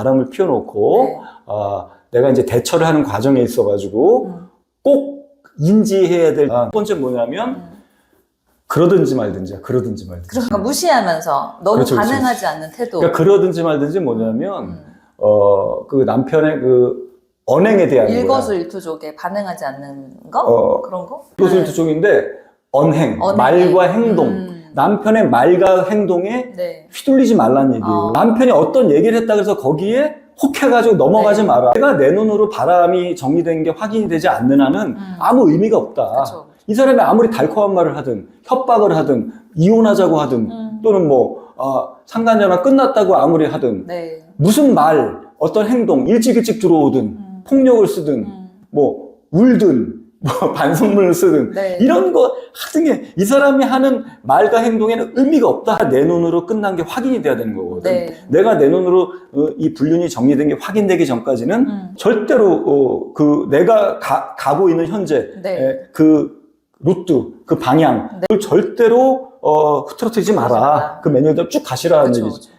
바람을 피워놓고 네. 아, 내가 이제 대처를 하는 과정에 있어가지고 음. 꼭 인지해야 될 첫 번째 뭐냐면 음. 그러든지 말든지 그러든지 말든지 그러니까 무시하면서 너무 그렇죠, 그렇죠, 반응하지 않는 태도. 그러니까 그러든지 말든지 뭐냐면 음. 어그 남편의 그 언행에 대한. 일거수일투족에 반응하지 않는 거? 어, 그런 거? 일거수일투 쪽인데 언행, 언행. 말과 행동 음. 남편의 말과 행동에 네. 휘둘리지 말라는 얘기예요. 어. 남편이 어떤 얘기를 했다 그래서 거기에 혹해가지고 넘어가지 네. 마라. 내가 내 눈으로 바람이 정리된 게 확인이 되지 않는 한은 음. 아무 의미가 없다. 그렇죠. 이 사람이 아무리 달콤한 말을 하든 협박을 하든 이혼하자고 하든 음. 또는 뭐 아, 상간전화 끝났다고 아무리 하든 네. 무슨 말 어떤 행동 일찍 일찍 들어오든 음. 폭력을 쓰든 음. 뭐 울든 뭐 반성문을 쓰든 네. 이런 거 하든 게이 사람이 하는 말과 행동에는 의미가 없다. 내 눈으로 끝난 게 확인이 돼야 되는 거거든. 네. 내가 내 눈으로 어, 이 불륜이 정리된 게 확인되기 전까지는 음. 절대로 어, 그 내가 가, 고 있는 현재 네. 에, 그 루트 그 방향 그걸 절대로 어, 흐트러뜨리지 마라. 마라. 그 매뉴얼대로 쭉 가시라는 그렇죠. 얘기죠. 그렇죠.